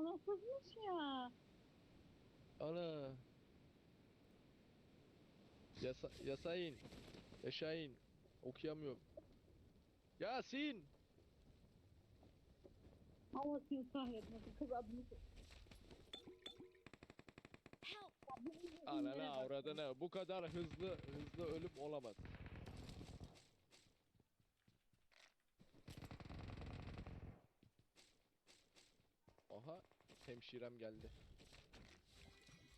Ona kızmış ya. Ana. Yasa Yasain. Yaşayın. Okuyamıyorum. Yasin. Allah seni kahretmesin. Kız adını! Anana avradına bu kadar hızlı hızlı ölüm olamaz. Aha hemşirem geldi.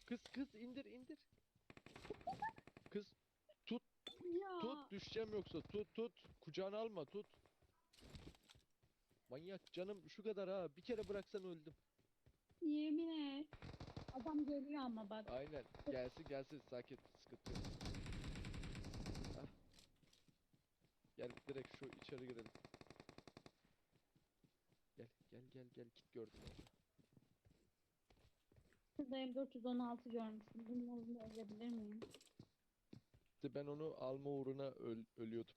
Kız kız indir indir. Kız Ya. tut düşeceğim yoksa tut tut kucağına alma tut. Manyak canım şu kadar ha bir kere bıraksan öldüm. Yemin et. Adam geliyor ama bak. Aynen gelsin gelsin sakin sıkıntı yok. Ah. Gel direkt şu içeri girelim. Gel gel gel gel kit gördüm orada. Şurada M416 görmüştüm. Bunun olduğunu ölebilir miyim? İşte ben onu alma uğruna öl- ölüyordum.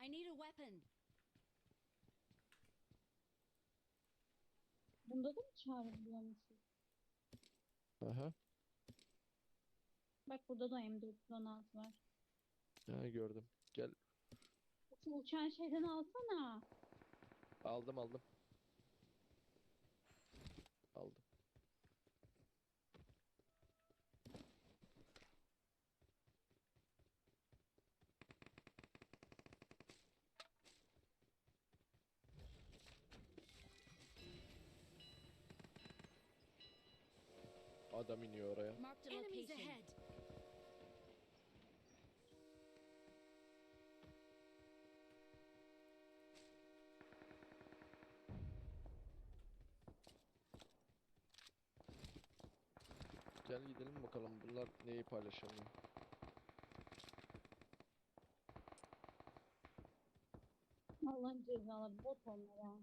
I need a weapon. Bunda da mı çağrılıyormuşuz? Aha. Bak burada da M416 var. Ha gördüm. Gel Şu uçan şeyden alsana. aldım aldım. Aldım. Adam iniyor oraya. Marked a Enemies ahead. Gel gidelim bakalım bunlar neyi paylaşamıyor. Allah'ın cezaları bot onlar ha.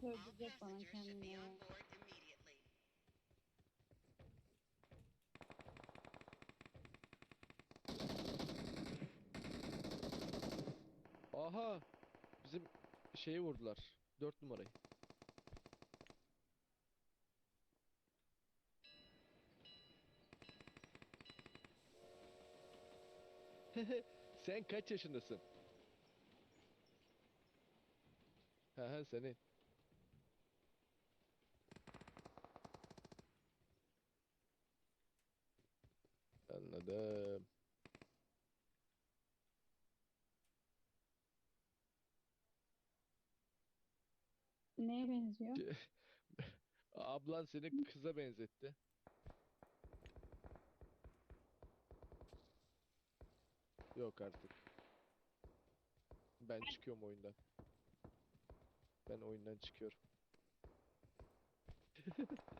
Söyleyecek bana passengers should kendine be ya. on board immediately. Aha! Bizim şeyi vurdular. 4 numarayı. Sen kaç yaşındasın? Ha ha senin. Anladım. Neye benziyor? Ablan seni kıza benzetti. Yok artık. Ben çıkıyorum oyundan. Ben oyundan çıkıyorum.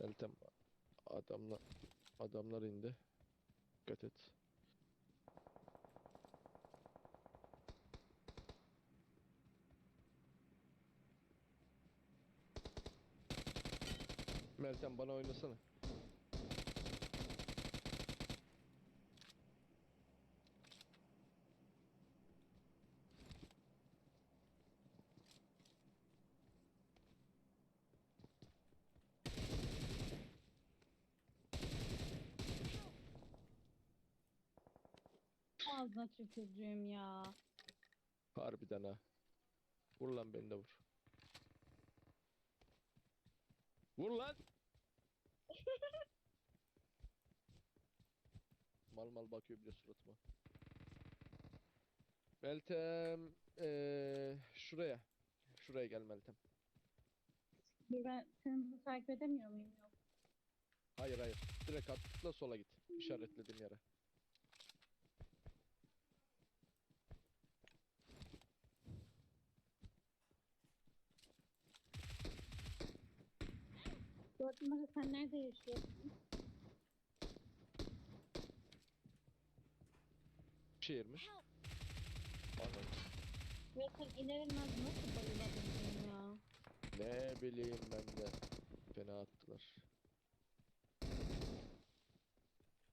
Meltem adamla adamlar indi. Dikkat et. Meltem bana oynasana. Ağzına tükürdüğüm ya. Harbiden ha. Vur lan beni de vur. Vur lan. mal mal bakıyor bir de suratıma. Meltem eee şuraya. Şuraya gel Meltem. Ben seni bunu takip edemiyor muyum? Yok. Hayır hayır. Direkt atla sola git. İşaretlediğim yere. Sen nerede yaşıyorsun? Şehir mi? Ya sen inmez nasıl bayılabildin ya? Ne bileyim ben de. Fena attılar.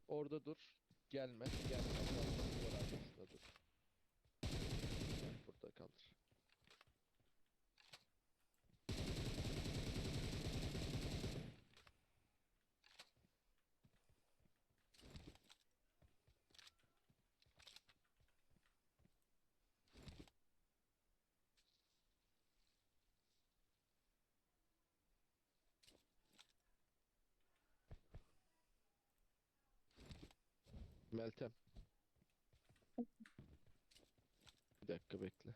Orada dur. Gelme. Gelme. Burada kaldır. Meltem. Bir dakika bekle.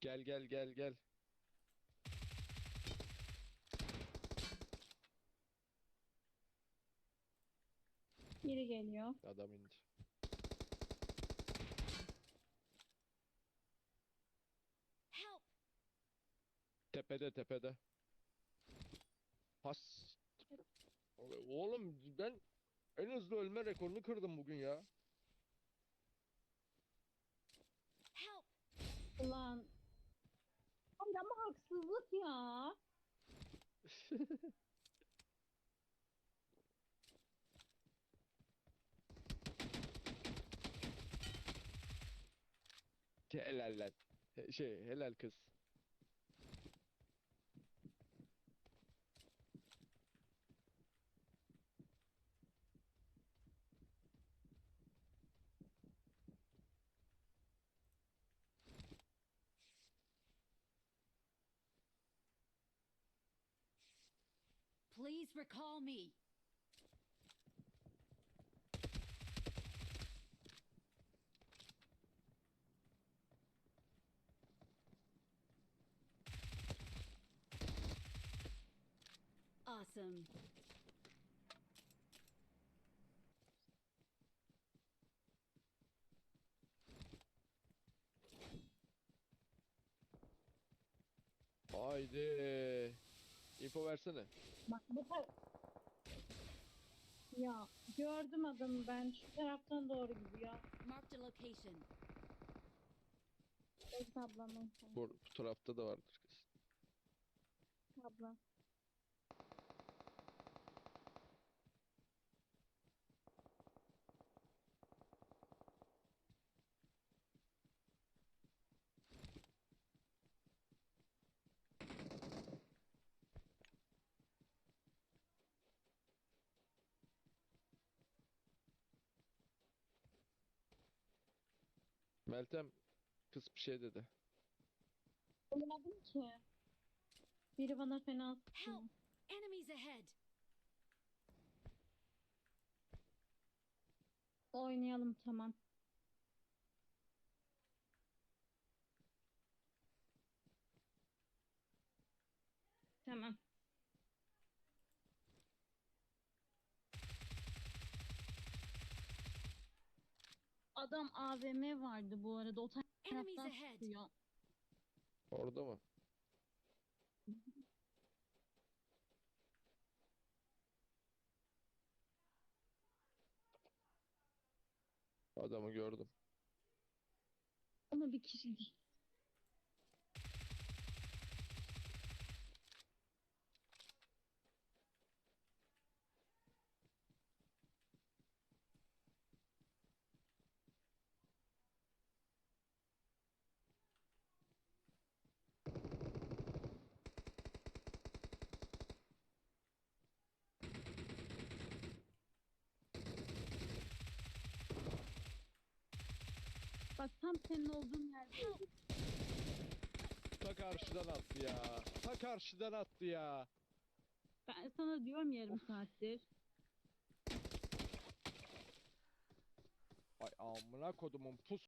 Gel gel gel gel. Biri geliyor. Adam indi. Help! Tepede tepede. Has. Oğlum ben en hızlı ölme rekorunu kırdım bugün ya. Help! Ulan. Ama haksızlık ya. Helal lan. Şey helal kız. Please recall me. Awesome. Haydi. Info versene. Bak bu tar- Ya gördüm adamı ben şu taraftan doğru gidiyor. Marked a location. Bekle ablamın. Bu, bu tarafta da vardır kız. Abla. Meltem kız bir şey dedi. Olmadım ki. Biri bana fena. Help! Enemies ahead! Oynayalım tamam. Tamam. Adam AVM vardı bu arada. O taraftan sıkıyor. Orada mı? Adamı gördüm. Ama bir kişi değil. Bak tam senin olduğun yerde. Ta karşıdan attı ya. Ta karşıdan attı ya. Ben sana diyorum yarım saattir. Ay amına kodumun pus